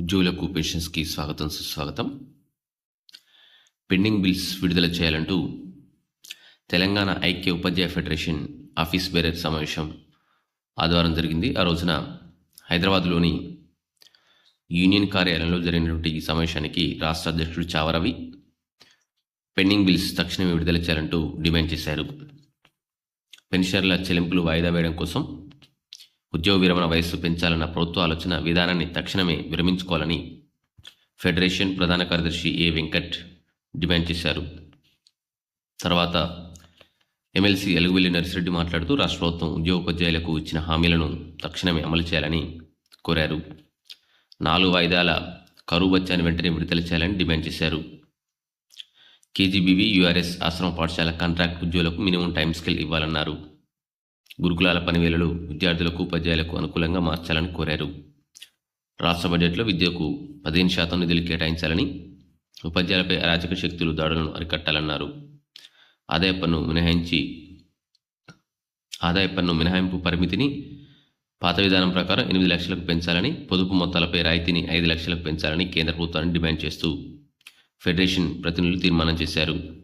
ఉద్యోగులకు పెన్షన్స్కి స్వాగతం సుస్వాగతం. పెండింగ్ బిల్స్ విడుదల చేయాలంటూ తెలంగాణ ఐక్య ఉపాధ్యాయ ఫెడరేషన్ ఆఫీస్ బేరర్ సమావేశం ఆదివారం జరిగింది. ఆ రోజున హైదరాబాద్లోని యూనియన్ కార్యాలయంలో జరిగినటువంటి ఈ సమావేశానికి రాష్ట్ర అధ్యక్షుడు చావరవి పెండింగ్ బిల్స్ తక్షణమే విడుదల చేయాలంటూ డిమాండ్ చేశారు. పెన్షన్ల చెల్లింపులు వాయిదా వేయడం కోసం ఉద్యోగ విరమణ వయస్సు పెంచాలన్న ప్రభుత్వ ఆలోచన విధానాన్ని తక్షణమే విరమించుకోవాలని ఫెడరేషన్ ప్రధాన కార్యదర్శి ఏ వెంకట్ డిమాండ్ చేశారు. తర్వాత ఎమ్మెల్సీ ఎలుగువెల్లి నర్సిరెడ్డి మాట్లాడుతూ రాష్ట్ర ప్రభుత్వం ఉద్యోగోపాధ్యాయులకు ఇచ్చిన హామీలను తక్షణమే అమలు చేయాలని కోరారు. నాలుగు వాయిదాల కరువు బచ్చాన్ని వెంటనే విడుదల చేయాలని డిమాండ్ చేశారు. కేజీబీవీ యూఆర్ఎస్ ఆశ్రమ పాఠశాల కాంట్రాక్ట్ ఉద్యోగులకు మినిమం టైం స్కేల్ ఇవ్వాలన్నారు. గురుకులాల పనివేళలు విద్యార్థులకు ఉపాధ్యాయులకు అనుకూలంగా మార్చాలని కోరారు. రాష్ట్ర బడ్జెట్లో విద్యకు పదిహేను శాతం నిధులు కేటాయించాలని ఉపాధ్యాయులపై అరాచక శక్తులు దాడులను అరికట్టాలన్నారు. ఆదాయ పన్ను మినహాయించి ఆదాయ పన్ను మినహాయింపు పరిమితిని పాత విధానం ప్రకారం ఎనిమిది లక్షలకు పెంచాలని పొదుపు మొత్తాలపై రాయితీని ఐదు లక్షలకు పెంచాలని కేంద్ర ప్రభుత్వాన్ని డిమాండ్ చేస్తూ ఫెడరేషన్ ప్రతినిధులు తీర్మానం చేశారు.